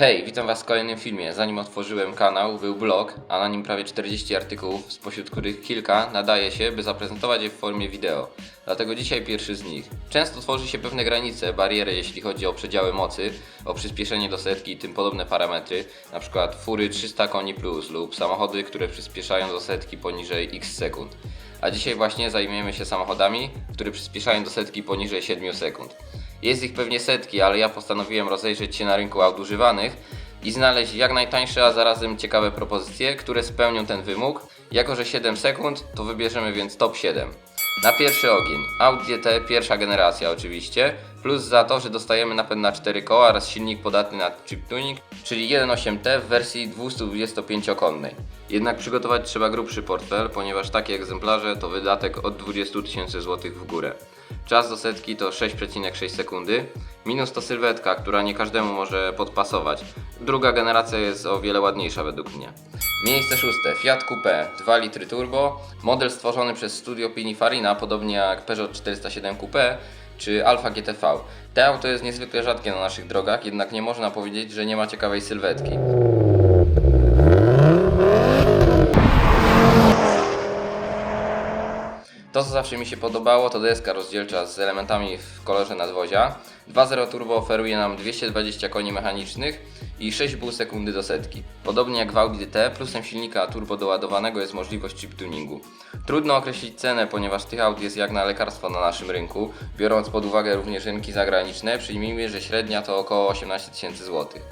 Hej, witam Was w kolejnym filmie. Zanim otworzyłem kanał, był blog, a na nim prawie 40 artykułów, spośród których kilka nadaje się, by zaprezentować je w formie wideo. Dlatego dzisiaj pierwszy z nich. Często tworzy się pewne granice, bariery jeśli chodzi o przedziały mocy, o przyspieszenie do setki i tym podobne parametry, np. fury 300 koni plus lub samochody, które przyspieszają do setki poniżej x sekund. A dzisiaj właśnie zajmiemy się samochodami, które przyspieszają do setki poniżej 7 sekund. Jest ich pewnie setki, ale ja postanowiłem rozejrzeć się na rynku aut używanych i znaleźć jak najtańsze, a zarazem ciekawe propozycje, które spełnią ten wymóg. Jako, że 7 sekund, to wybierzemy więc top 7. Na pierwszy ogień Audi GT pierwsza generacja oczywiście, plus za to, że dostajemy napęd na 4 koła oraz silnik podatny na chip tuning, czyli 1.8T w wersji 225-konnej. Jednak przygotować trzeba grubszy portfel, ponieważ takie egzemplarze to wydatek od 20 tysięcy złotych w górę. Czas do setki to 6,6 sekundy. Minus to sylwetka, która nie każdemu może podpasować. Druga generacja jest o wiele ładniejsza według mnie. Miejsce szóste. Fiat Coupe 2 litry turbo. Model stworzony przez studio Pininfarina, podobnie jak Peugeot 407 Coupe czy Alfa GTV. Te auto jest niezwykle rzadkie na naszych drogach, jednak nie można powiedzieć, że nie ma ciekawej sylwetki. To, co zawsze mi się podobało, to deska rozdzielcza z elementami w kolorze nadwozia. 2.0 turbo oferuje nam 220 koni mechanicznych i 6,5 sekundy do setki. Podobnie jak w Audi TT, plusem silnika turbo doładowanego jest możliwość chip tuningu. Trudno określić cenę, ponieważ tych aut jest jak na lekarstwo na naszym rynku. Biorąc pod uwagę również rynki zagraniczne, przyjmijmy, że średnia to około 18 tysięcy złotych.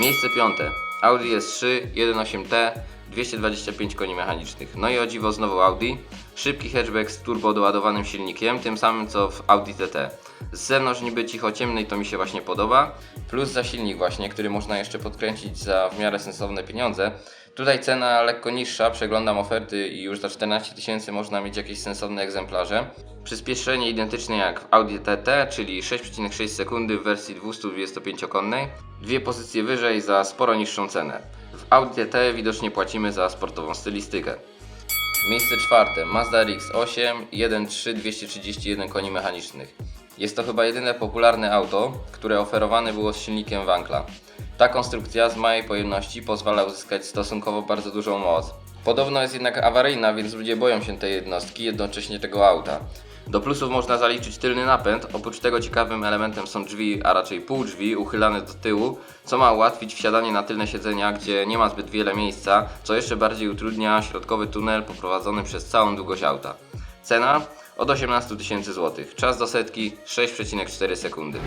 Miejsce piąte. Audi S3 1.8T 225 koni mechanicznych. No i o dziwo znowu Audi. Szybki hatchback z turbo doładowanym silnikiem, tym samym co w Audi TT. Z zewnątrz niby cicho ciemnej to mi się właśnie podoba. Plus za silnik właśnie, który można jeszcze podkręcić za w miarę sensowne pieniądze. Tutaj cena lekko niższa, przeglądam oferty i już za 14 tysięcy można mieć jakieś sensowne egzemplarze. Przyspieszenie identyczne jak w Audi TT, czyli 6,6 sekundy w wersji 225-konnej. Dwie pozycje wyżej za sporo niższą cenę. W Audi TT widocznie płacimy za sportową stylistykę. Miejsce czwarte. Mazda RX-8 1.3 231 koni mechanicznych. Jest to chyba jedyne popularne auto, które oferowane było z silnikiem Wankla. Ta konstrukcja z małej pojemności pozwala uzyskać stosunkowo bardzo dużą moc. Podobno jest jednak awaryjna, więc ludzie boją się tej jednostki, jednocześnie tego auta. Do plusów można zaliczyć tylny napęd, oprócz tego ciekawym elementem są drzwi, a raczej pół drzwi uchylane do tyłu, co ma ułatwić wsiadanie na tylne siedzenia, gdzie nie ma zbyt wiele miejsca, co jeszcze bardziej utrudnia środkowy tunel poprowadzony przez całą długość auta. Cena? Od 18 tysięcy złotych. Czas do setki 6,4 sekundy.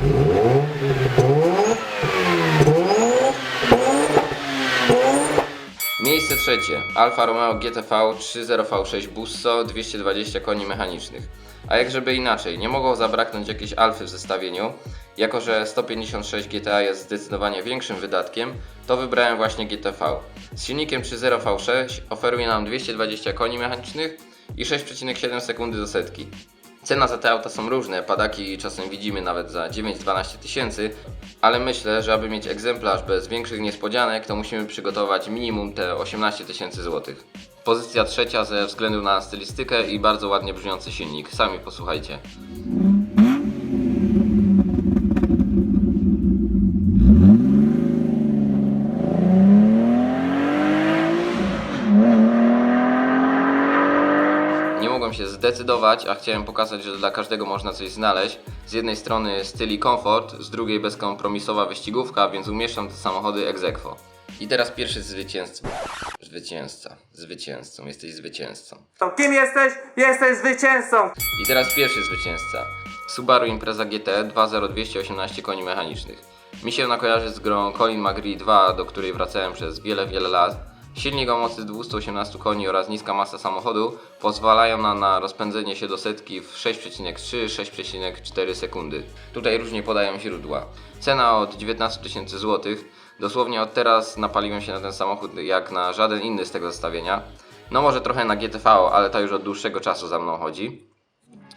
Miejsce trzecie. Alfa Romeo GTV 3.0 V6 Busso 220 koni mechanicznych. A jak żeby inaczej, nie mogło zabraknąć jakiejś Alfy w zestawieniu. Jako, że 156 GTA jest zdecydowanie większym wydatkiem, to wybrałem właśnie GTV. Z silnikiem 3.0 V6 oferuje nam 220 koni mechanicznych i 6,7 sekundy do setki. Cena za te auta są różne, padaki czasem widzimy nawet za 9-12 tysięcy, ale myślę, że aby mieć egzemplarz bez większych niespodzianek, to musimy przygotować minimum te 18 tysięcy złotych. Pozycja trzecia ze względu na stylistykę i bardzo ładnie brzmiący silnik. Sami posłuchajcie. Mogłem się zdecydować, a chciałem pokazać, że dla każdego można coś znaleźć. Z jednej strony styl i komfort, z drugiej bezkompromisowa wyścigówka, więc umieszczam te samochody ex aequo. I teraz pierwszy zwycięzca. Zwycięzca. Zwycięzcą. Jesteś zwycięzcą. To kim jesteś? Jesteś zwycięzcą! I teraz pierwszy zwycięzca. Subaru Impreza GT 20218 koni mechanicznych. Mi się ona kojarzy z grą Colin McRae 2, do której wracałem przez wiele, wiele lat. Silnik o mocy 218 koni oraz niska masa samochodu pozwalają nam na rozpędzenie się do setki w 6,3-6,4 sekundy. Tutaj różnie podają źródła. Cena od 19 tysięcy złotych. Dosłownie od teraz napaliłem się na ten samochód jak na żaden inny z tego zestawienia. No może trochę na GTV, ale to już od dłuższego czasu za mną chodzi.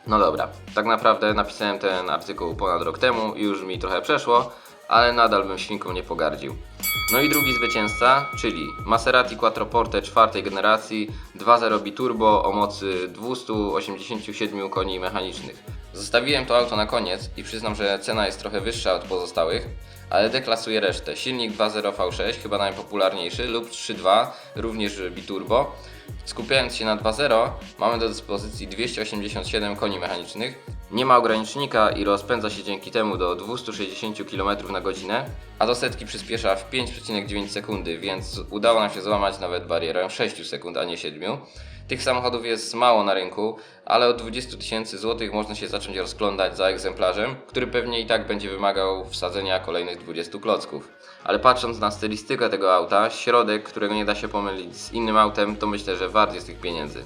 No dobra, tak naprawdę napisałem ten artykuł ponad rok temu i już mi trochę przeszło, ale nadal bym świnką nie pogardził. No i drugi zwycięzca, czyli Maserati Quattroporte czwartej generacji 2.0 biturbo o mocy 287 koni mechanicznych. Zostawiłem to auto na koniec i przyznam, że cena jest trochę wyższa od pozostałych, ale deklasuje resztę. Silnik 2.0 V6, chyba najpopularniejszy, lub 3.2, również biturbo. Skupiając się na 2.0, mamy do dyspozycji 287 koni mechanicznych. Nie ma ogranicznika i rozpędza się dzięki temu do 260 km na godzinę, a do setki przyspiesza w 5,9 sekundy, więc udało nam się złamać nawet barierę 6 sekund, a nie 7. Tych samochodów jest mało na rynku, ale od 20 tysięcy złotych można się zacząć rozglądać za egzemplarzem, który pewnie i tak będzie wymagał wsadzenia kolejnych 20 klocków. Ale patrząc na stylistykę tego auta, środek, którego nie da się pomylić z innym autem, to myślę, że wart jest tych pieniędzy.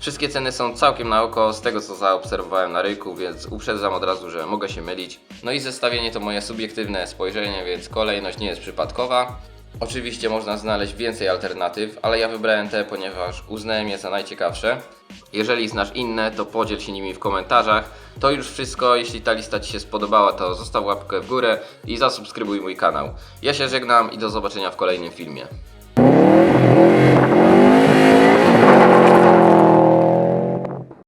Wszystkie ceny są całkiem na oko z tego co zaobserwowałem na rynku, więc uprzedzam od razu, że mogę się mylić. No i zestawienie to moje subiektywne spojrzenie, więc kolejność nie jest przypadkowa. Oczywiście można znaleźć więcej alternatyw, ale ja wybrałem te, ponieważ uznałem je za najciekawsze. Jeżeli znasz inne, to podziel się nimi w komentarzach. To już wszystko. Jeśli ta lista Ci się spodobała, to zostaw łapkę w górę i zasubskrybuj mój kanał. Ja się żegnam i do zobaczenia w kolejnym filmie.